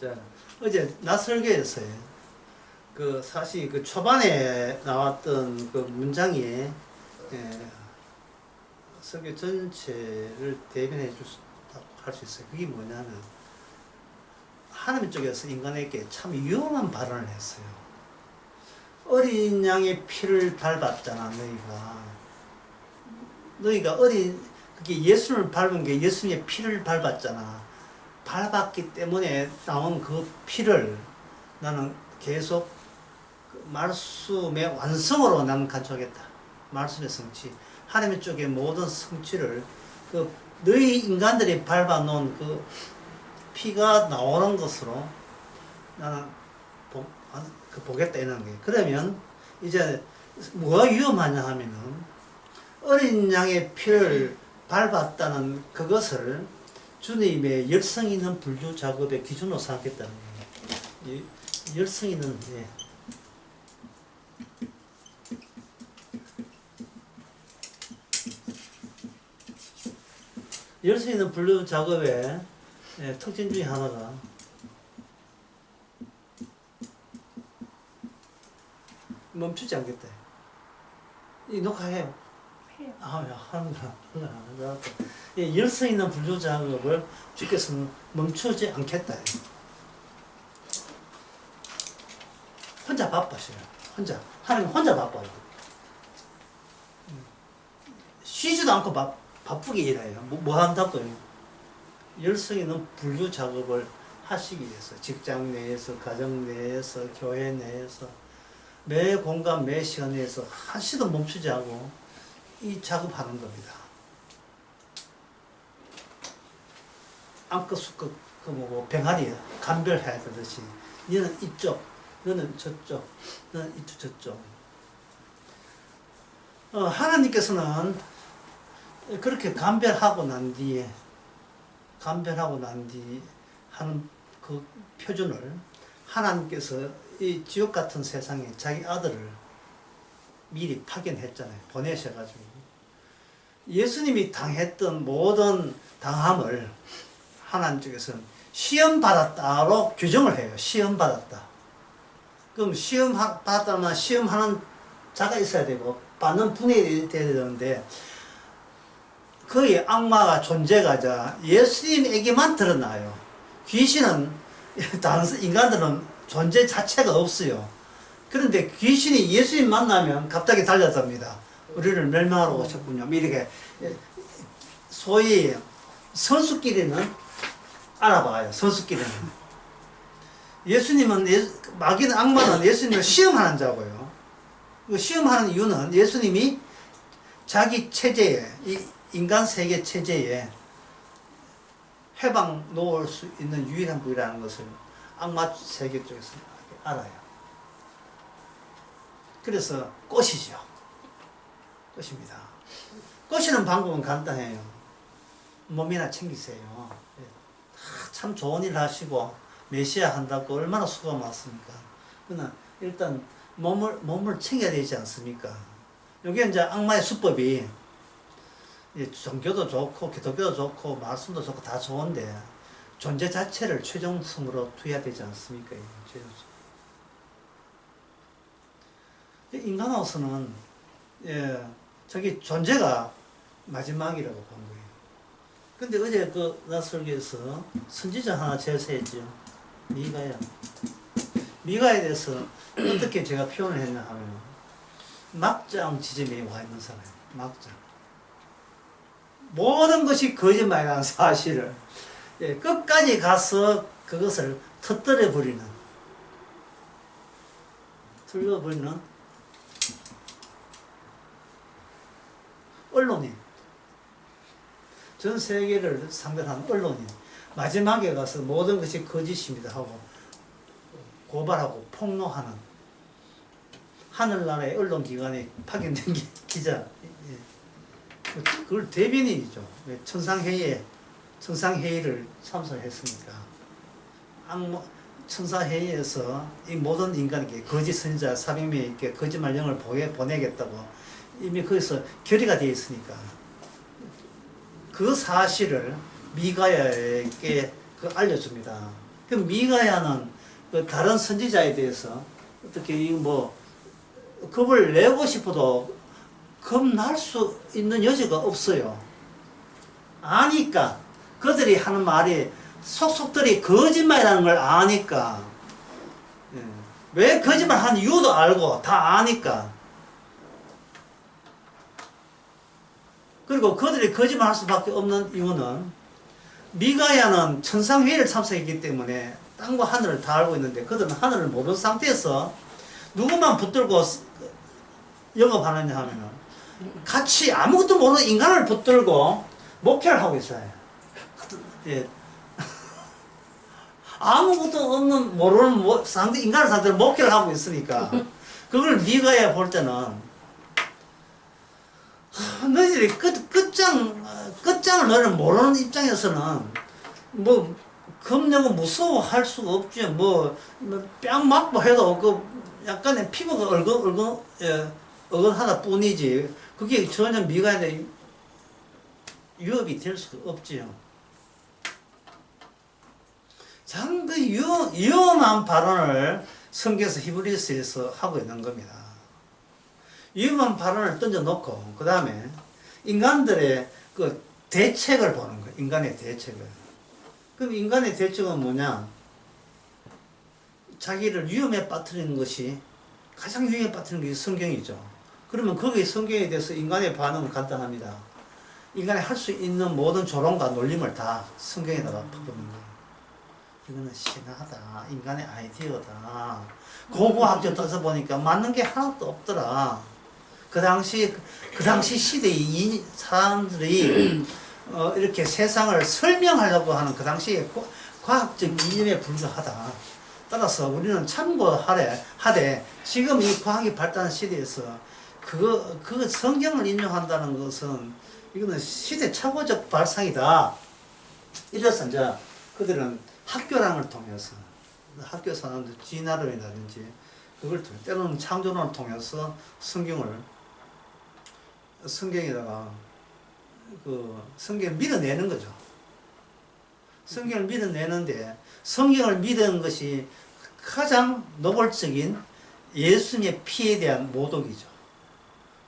자, 어제 나설계에서요. 그 사실 그 초반에 나왔던 그 문장이 예, 설계 전체를 대변해 줄수다고 할 수 있어요. 그게 뭐냐면 하나님 쪽에서 인간에게 참 위험한 발언을 했어요. 어린 양의 피를 밟았잖아, 너희가. 너희가 어린 그게 예수를 밟은 게 예수님의 피를 밟았잖아. 밟았기 때문에 나온 그 피를 나는 계속 그 말씀의 완성으로 나는 간척하겠다. 말씀의 성취. 하나님 쪽의 모든 성취를 그 너희 인간들이 밟아놓은 그 피가 나오는 것으로 나는 보, 그 보겠다 이런 게. 그러면 이제 뭐가 위험하냐 하면은 어린 양의 피를 밟았다는 그것을 주님의 열성 있는 불교 작업의 기준으로 삼겠다는 거예요. 이 열성 있는 예. 열성 있는 불교 작업의 예, 특징 중에 하나가 멈추지 않겠다. 이 녹화해요. 해요. 아, 야, 하는구나. 하는구나. 이 열성 있는 불교 작업을 주께서는 멈추지 않겠다. 혼자 바빠셔요. 혼자. 하나님 혼자 바빠요. 음. 쉬지도 않고 바, 바쁘게 일해요. 뭐, 뭐 한다고요? 열성 있는 불교 작업을 하시기 위해서 직장 내에서, 가정 내에서, 교회 내에서 매 공간, 매 시간 내에서 한시도 멈추지 않고 이 작업하는 겁니다. 암컷, 수컷, 그 뭐고 병아리 감별해야 되듯이 너는 이쪽, 너는 저쪽, 너는 이쪽, 저쪽. 어, 하나님께서는 그렇게 감별하고 난 뒤에 감별하고 난 뒤 하는 그 표준을 하나님께서 이 지옥 같은 세상에 자기 아들을 미리 파견했잖아요. 보내셔가지고. 예수님이 당했던 모든 당함을 하나님 쪽에서는 시험 받았다로 규정을 해요. 시험 받았다. 그럼 시험 받았다면 시험하는 자가 있어야 되고 받는 분이 돼야 되는데 그의 악마가 존재가 자 예수님에게만 드러나요. 귀신은 다른 인간들은 존재 자체가 없어요. 그런데 귀신이 예수님 만나면 갑자기 달려듭니다. 우리를 멸망하러 오셨군요. 이렇게 소위 선수끼리는 알아봐요. 선수끼리는. 예수님은 예, 마귀는 악마는 예수님을 시험하는 자고요. 그 시험하는 이유는 예수님이 자기 체제에 이 인간 세계 체제에 해방 놓을 수 있는 유일한 부위라는 것을 악마 세계 쪽에서 알아요. 그래서 꽃이죠. 꽃입니다. 꼬시는 방법은 간단해요. 몸이나 챙기세요. 예. 참 좋은 일 하시고 메시아 한다고 얼마나 수고가 많습니까? 그러나 일단 몸을 몸을 챙겨야 되지 않습니까? 이게 이제 악마의 수법이 종교도 좋고 기독교도 좋고 말씀도 좋고 다 좋은데 존재 자체를 최종성으로 두어야 되지 않습니까? 최종성. 인간으로서는 예, 저기 존재가 마지막이라고 본 거예요. 근데 어제 그 나설교에서 선지자 하나 제시했죠. 미가야. 미가에 대해서 어떻게 제가 표현을 했냐 하면 막장 지점에 와 있는 사람 막장. 모든 것이 거짓말이라는 사실을 예, 끝까지 가서 그것을 터뜨려 버리는 틀려 버리는 언론인. 전 세계를 상대하는 언론인. 마지막에 가서 모든 것이 거짓입니다 하고 고발하고 폭로하는 하늘나라의 언론기관에 파견된 기, 기자. 예. 그걸 대변인이죠. 천상회의에 천상회의를 참석했으니까. 천사회의에서 이 모든 인간에게 거짓 선지자 400명에게 거짓말 영을 보내겠다고 이미 거기서 결의가 되어 있으니까 그 사실을 미가야에게 그 알려줍니다. 그 미가야는 그 다른 선지자에 대해서 어떻게 이뭐 겁을 내고 싶어도 겁날 수 있는 여지가 없어요. 아니까 그들이 하는 말이 속속들이 거짓말이라는 걸 아니까 예. 왜 거짓말 하는 이유도 알고 다 아니까 그리고 그들이 거짓말 할 수밖에 없는 이유는 미가야는 천상회의를 참석했기 때문에 땅과 하늘을 다 알고 있는데 그들은 하늘을 모르는 상태에서 누구만 붙들고 영업하느냐 하면은 같이 아무것도 모르는 인간을 붙들고 목회를 하고 있어요. 예. 아무것도 없는 모르는 모- 상대 인간을 상대로 목회를 하고 있으니까 그걸 미가야 볼 때는 하, 너희들이 끝 끝장 어, 끝장을 너는 모르는 입장에서는 뭐 겁내고 무서워할 수가 없죠. 뭐뺨 맞고 해도 그 약간의 피부가 얼건 얼건 예, 어긋하다 뿐이지 그게 전혀 미간에 유업이 될 수가 없지요. 상그 위험, 위험한 발언을 성경에서 히브리스에서 하고 있는 겁니다. 위험한 발언을 던져놓고 그 다음에 인간들의 그 대책을 보는 거예요. 인간의 대책을. 그럼 인간의 대책은 뭐냐? 자기를 위험에 빠뜨리는 것이 가장 위험에 빠뜨리는 게 성경이죠. 그러면 거기 성경에 대해서 인간의 반응은 간단합니다. 인간이 할 수 있는 모든 조롱과 놀림을 다 성경에다가 퍼붓는 거예요. 이거는 신하다. 인간의 아이디어다. 고고학적 떠서 보니까 맞는 게 하나도 없더라. 그 당시, 그 당시 시대의 이 사람들이 어, 이렇게 세상을 설명하려고 하는 그 당시의 고- 과학적 이념에 불과하다. 따라서 우리는 참고하래, 하되 지금 이 과학이 발달한 시대에서 그거, 그 성경을 인용한다는 것은 이거는 시대착오적 발상이다. 이래서 이제 그들은 학교랑을 통해서 학교 사람들 진화론이라든지 그걸 통해 때로는 창조론을 통해서 성경을 성경에다가 그 성경을 밀어내는 거죠. 성경을 밀어내는데 성경을 믿은 것이 가장 노골적인 예수님의 피에 대한 모독이죠.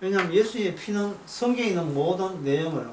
왜냐하면 예수님의 피는 성경에 있는 모든 내용을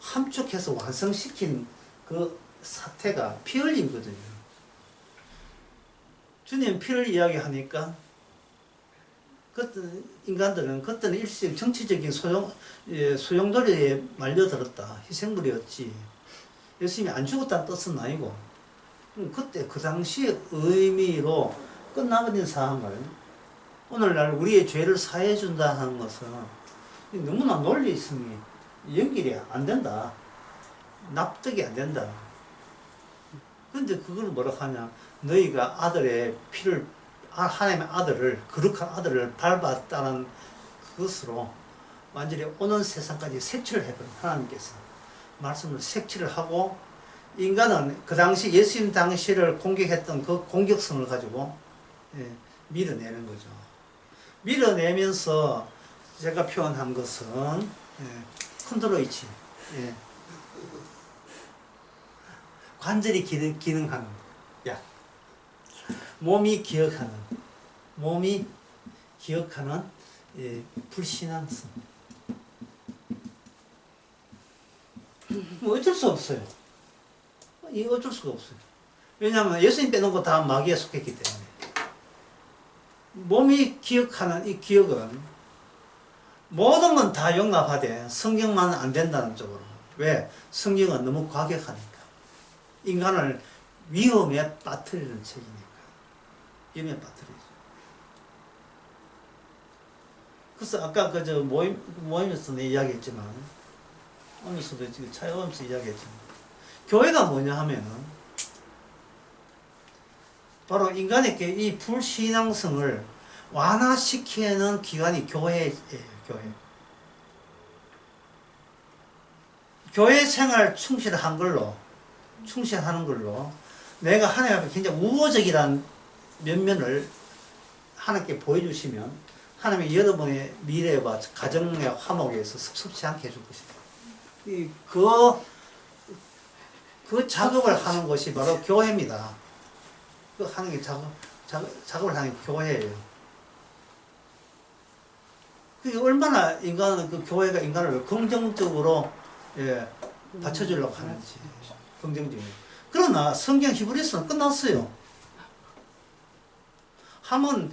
함축해서 완성시킨 그 사태가 피 흘림거든요. 주님 피를 이야기하니까 그때 인간들은 그때는 일시적 정치적인 소용 예, 소용돌이에 말려들었다. 희생물이었지. 예수님이 안 죽었다는 뜻은 아니고 음, 그때 그 당시의 의미로 끝나버린 사항을 오늘날 우리의 죄를 사해 준다 하는 것은 너무나 논리성이 연결이 안 된다. 납득이 안 된다. 근데 그걸 뭐라 하냐. 너희가 아들의 피를 아- 하나님의 아들을 거룩한 아들을 밟았다는 그것으로 완전히 오는 세상까지 색칠을 해버린 하나님께서 말씀을 색칠을 하고 인간은 그 당시 예수님 당시를 공격했던 그 공격성을 가지고 예, 밀어내는 거죠. 밀어내면서 제가 표현한 것은 예, 컨트로이치 예, 관절이 기능, 기능하는 약 몸이 기억하는 몸이 기억하는 예, 불신앙성. 뭐 어쩔 수 없어요. 이 어쩔 수가 없어요. 왜냐하면 예수님 빼놓고 다 마귀에 속했기 때문에. 몸이 기억하는 이 기억은 모든 건 다 용납하되 성경만 안 된다는 쪽으로. 왜? 성경은 너무 과격하니까. 인간을 위험에 빠뜨리는 책이니까 위험에 빠뜨리죠 그래서 아까 그 저 모임, 모임에서 내 이야기했지만 오면서도 지금 차여오면서 이야기했지만 교회가 뭐냐 하면은 바로 인간에게 이 불신앙성을 완화시키는 기관이 교회예요, 교회. 교회 생활 충실한 걸로, 충실하는 걸로, 내가 하나님 앞에 굉장히 우호적이라는 면면을 하나님께 보여주시면, 하나님이 여러분의 미래와 가정의 화목에 서 섭섭치 않게 해줄. 이, 그, 그 작업을 하는 것이 바로 교회입니다. 그 하는 게 작업, 작업, 작업을 하는 게 교회예요. 그게 얼마나 인간은 그 교회가 인간을 긍정적으로 예, 받쳐주려고 하는지 긍정적으로. 그러나 성경 히브리서는 끝났어요. 하면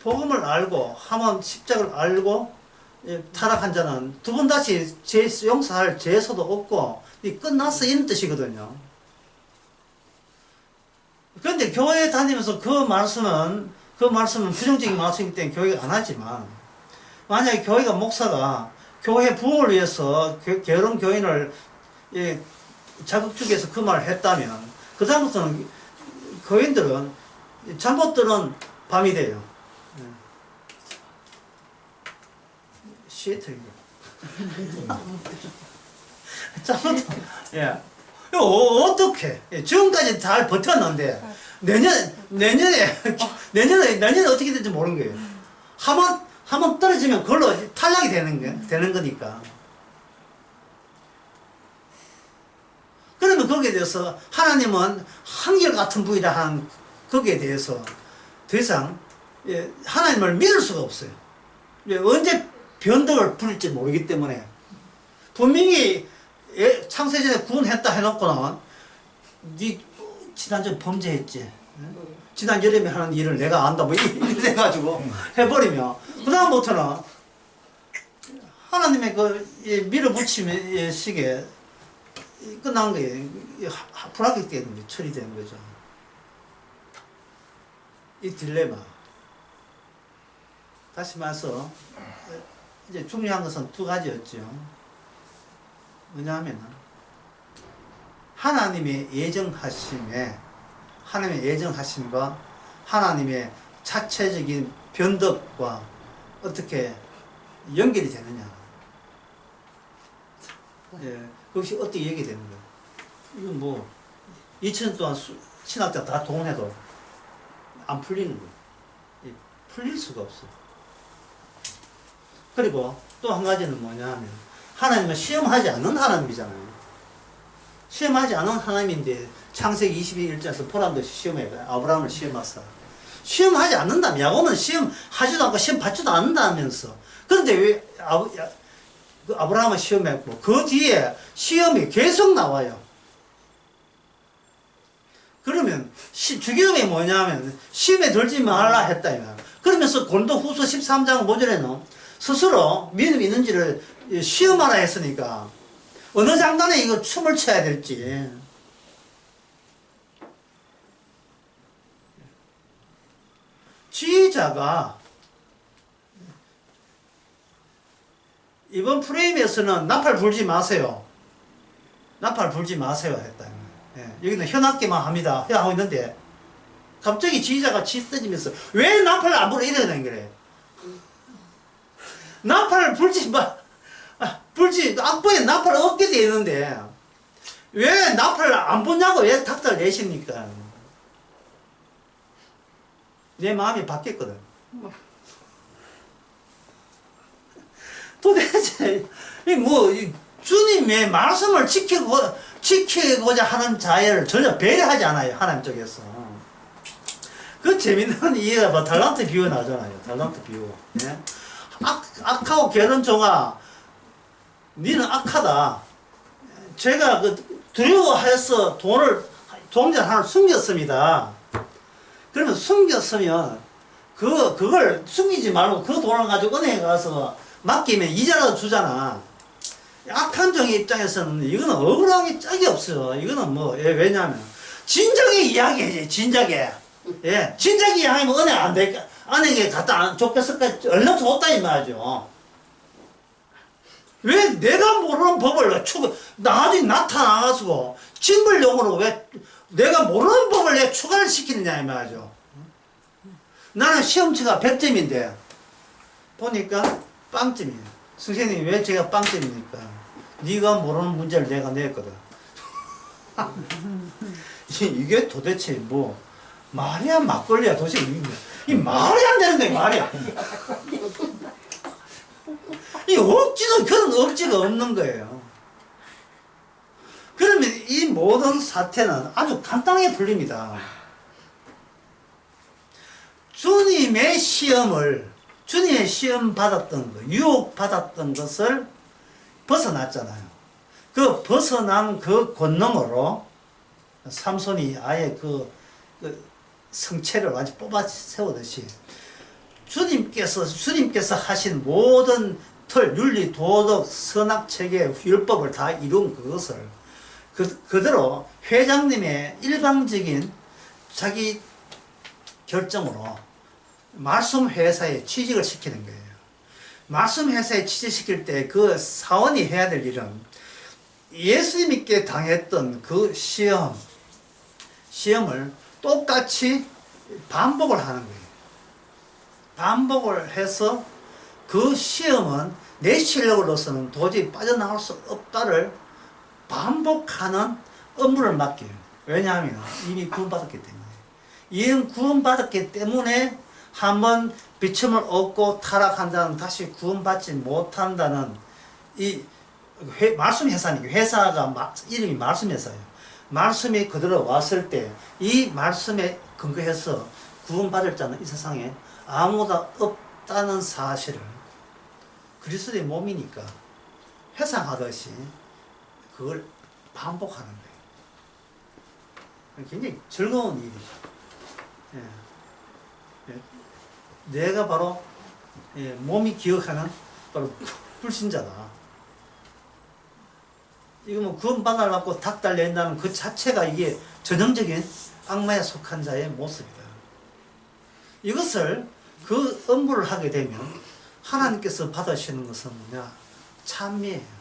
복음을 알고 하면 십자가를 알고 예, 타락한 자는 두 번 다시 죄 용서할 죄서도 없고 이 끝났어 이런 뜻이거든요. 그런데 교회 다니면서 그 말씀은 그 말씀은 부정적인 말씀이기 때문에 교회가 안 하지만 만약에 교회가 목사가 교회 부흥을 위해서 교- 게으른 교인을 예, 자극적해서 그 말을 했다면 그 다음부터는 교인들은 잘못 들은 밤이 돼요. 예. 시애틀이요. 잘못 예. 어- 어떻게 예, 지금까지 잘 버텼는데 내년 내년에 내년에 내년에 어떻게 될지 모르는 거예요. 한번 한번 떨어지면 그걸로 탈락이 되는 게 되는 거니까. 그러면 거기에 대해서 하나님은 한결 같은 분이라 한 거기에 대해서 더 이상 예, 하나님을 믿을 수가 없어요. 예, 언제 변덕을 부릴지 모르기 때문에 분명히 예, 창세전에 구원했다 해놓고는 네 지난주 범죄했지. 예? 지난 여름에 하는 일을 내가 안다 뭐 이래 가지고 해버리면 그 다음부터는 하나님의 그 예, 밀어붙임의 시기에 끝난 하- 불합격되는 게 처리되는 거죠. 이 딜레마. 다시 말해서 이제 중요한 것은 두 가지였죠. 뭐냐면은 하나님의 예정하심에 하나님의 예정하심과 하나님의 자체적인 변덕과 어떻게 연결이 되느냐. 예, 그것이 어떻게 얘기되는 거예요. 이건 뭐 2000년 동안 수, 신학자 다 동원해도 안 풀리는 거예요. 이 풀릴 수가 없어. 그리고 또 한 가지는 뭐냐 하면 하나님은 시험하지 않는 하나님이잖아요. 시험하지 않은 하나님인데 창세기 22일장에서 보란 듯이 시험해 아브라함을 시험하사 시험하지 않는다면 야곱은 시험하지도 않고 시험 받지도 않는다면서 그런데 왜 아브, 야, 그 아브라함은 시험했고 그 뒤에 시험이 계속 나와요. 그러면 시, 주기름이 뭐냐면 시험에 들지 말라 했다 이 말. 그러면서 골도 후서 13장 5절에는 스스로 믿음 있는지를 시험하라 했으니까 어느 장단에 이거 춤을 춰야 될지 지휘자가 이번 프레임에서는 나팔 불지 마세요. 나팔 불지 마세요 했다. 예, 여기는 현악기만 합니다. 하고 있는데 갑자기 지휘자가 치쓰지면서 왜 나팔을 안 불어 되는 거래. 나팔을 불지 마. 아, 불지 악보에 나팔 없게 돼 있는데 왜 나팔을 안 보냐고 왜 닥달 내십니까? 내 마음이 바뀌었거든. 도대체 이뭐 주님의 말씀을 지키고 지키고자 하는 자를 전혀 배려하지 않아요 하나님 쪽에서. 그 재밌는 이해가 뭐 달란트 비유 나잖아요. 달란트 비유. 예? 악 악하고 게으른 종아, 니는 악하다. 제가 그 두려워해서 돈을 동전 하나 숨겼습니다. 그러면 숨겼으면 그 그걸 숨기지 말고 그 돈을 가지고 은행에 가서 맡기면 이자라도 주잖아. 악한 종의 입장에서는 이거는 억울하게 짝이 없어요. 이거는 뭐 예, 왜냐하면 진작에 이야기해야지 진작에 예 진작에 이야기하면 은행 안 될까 은행에 갖다 안 줬겠을까 얼른 줬다 이 말이죠. 왜 내가 모르는 법을 왜 추가 나중에 나타나가지고 징벌용으로 왜 내가 모르는 법을 왜 추가를 시키느냐 이 말이죠. 나는 시험치가 100점인데 보니까 빵점이에요. 선생님 왜 제가 빵점입니까? 네가 모르는 문제를 내가 냈거든. 이게 도대체 뭐 말이야 막걸리야 도대체 이, 이 말이 안 되는 거야 말이야. 이 억지도 그런 억지가 없는 거예요. 그러면 이 모든 사태는 아주 간단하게 풀립니다. 주님의 시험을 주님의 시험 받았던 거, 유혹 받았던 것을 벗어났잖아요. 그 벗어난 그 권능으로 삼손이 아예 그, 그 성체를 완전 뽑아 세우듯이 주님께서 주님께서 하신 모든 틀, 윤리, 도덕, 선악 체계, 율법을 다 이룬 그것을 그, 그대로 회장님의 일방적인 자기 결정으로 말씀 회사에 취직을 시키는 거예요. 말씀 회사에 취직시킬 때 그 사원이 해야 될 일은 예수님께 당했던 그 시험, 시험을 똑같이 반복을 하는 거예요. 반복을 해서 그 시험은 내 실력으로서는 도저히 빠져나올 수 없다를 반복하는 업무를 맡겨요. 왜냐하면 이미 구원받았기 때문에. 이미 구원받았기 때문에 한번 비침을 얻고 타락한다는 다시 구원받지 못한다는 이 회, 말씀 회사니까 회사가 마, 이름이 말씀 회사예요. 말씀이 그대로 왔을 때 이 말씀에 근거해서 구원받을 자는 이 세상에 아무도 없다는 사실을 그리스도의 몸이니까 회상하듯이 그걸 반복하는 거예요. 굉장히 즐거운 일이죠. 예. 예. 내가 바로 예, 몸이 기억하는 바로 불신자다. 이거 뭐 구원받으려고 닭달 낸다는 그 자체가 이게 전형적인 악마에 속한 자의 모습이다. 이것을 그 업무를 하게 되면 하나님께서 받으시는 것은 뭐냐? 찬미예요.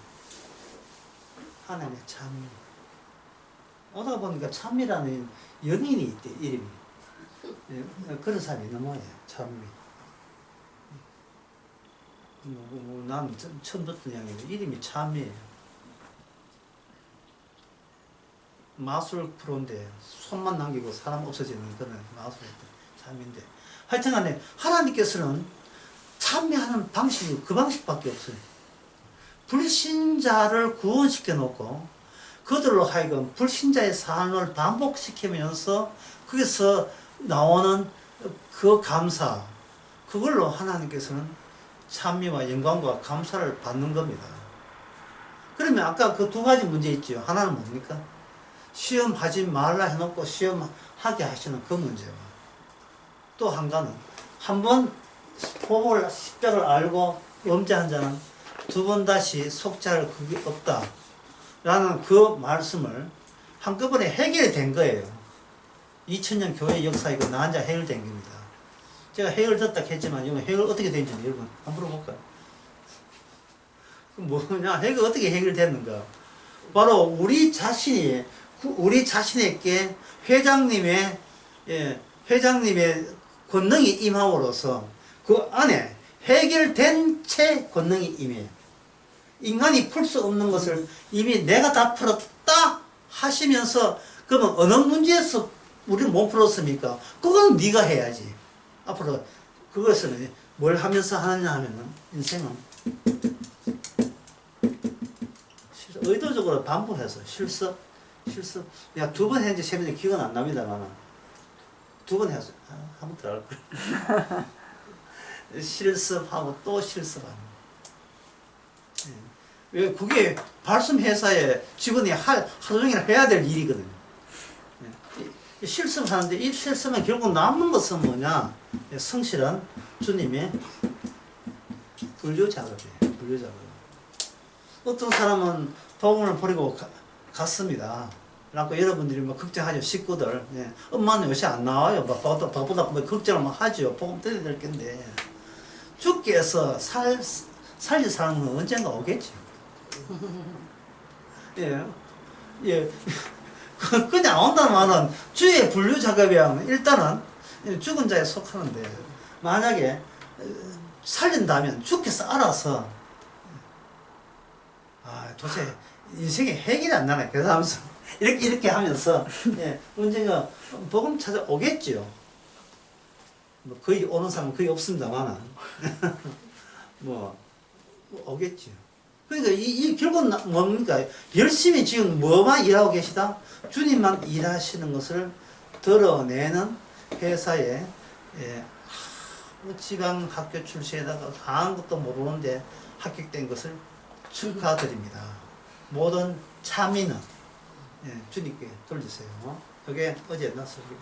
하나님의 찬미. 오다 보니까 찬미라는 연인이 있대, 이름이. 예, 그런 사람이 모양이에요, 찬미. 뭐, 뭐, 뭐, 난 처- 처음 듣던 이야기인데, 이름이 찬미예요. 마술 프로인데, 손만 남기고 사람 없어지는 그런 마술 참인데. 하여튼 간에, 하나님께서는 참여하는 방식이 그 방식밖에 없어요. 불신자를 구원시켜 놓고 그들로 하여금 불신자의 삶을 반복시키면서 거기서 나오는 그 감사 그걸로 하나님께서는 찬미와 영광과 감사를 받는 겁니다. 그러면 아까 그 두 가지 문제 있죠. 하나는 뭡니까? 시험하지 말라 해놓고 시험하게 하시는 그 문제와 또 한 가는 한번 복을 십자를 알고 염자한 자는 두 번 다시 속자를 그게 없다. 라는 그 말씀을 한꺼번에 해결된 거예요. 2000년 교회 역사이고 나 혼자 해결된 겁니다. 제가 해결됐다 했지만 이거 해결 어떻게 된지 여러분 한번 물어볼까요? 그 뭐냐 해결 어떻게 해결됐는가? 바로 우리 자신이 구- 우리 자신에게 회장님의 예, 회장님의 권능이 임함으로써 그 안에 해결된 채 권능이 임해요. 인간이 풀 수 없는 것을 이미 내가 다 풀었다 하시면서 그러면 어느 문제에서 우리는 못 풀었습니까? 그건 네가 해야지. 앞으로 그것은 뭘 하면서 하느냐 하면은 인생은 실- 의도적으로 반복해서 실습, 실습. 내가 두 번 했는지 세 번인지 기억은 안 납니다만 두번 했어. 아, 한번 더 할 걸. 실습하고 또 실습하는. 예. 왜 그게 발송 회사에 직원이 할, 하루 종일 해야 될 일이거든요. 실습하는데 이 실습은 결국 남는 것은 뭐냐? 예, 성실한 주님의 분류 작업이에요. 분류 작업. 어떤 사람은 복음을 버리고 가- 갔습니다. 그래갖고 여러분들이 뭐 걱정하죠. 식구들. 예. 엄마는 요새 안 나와요. 뭐 바보다, 바보다 뭐 걱정을 막 하죠. 복음 드려야 될 건데. 주께서 살, 살릴 사람은 언젠가 오겠죠. 예. 예. 그- 그냥 온다는 주의 분류 작업이야. 일단은 죽은 자에 속하는데, 만약에 어, 살린다면 주께서 알아서, 아, 도대체 인생에 해결이 안 나네. 그래서 하면서, 이렇게, 이렇게 하면서, 예, 언젠가 복음 찾아오겠죠. 뭐 거의 오는 사람은 거의 없습니다만은 뭐 오겠죠. 그러니까 이, 이 결국은 나- 뭡니까? 열심히 지금 뭐만 일하고 계시다? 주님만 일하시는 것을 드러내는 회사의 예, 뭐 지방 학교 출신에다가 아무것도 모르는데 합격된 것을 축하드립니다. 모든 참인은 예, 주님께 돌리세요. 그게 어제 나설교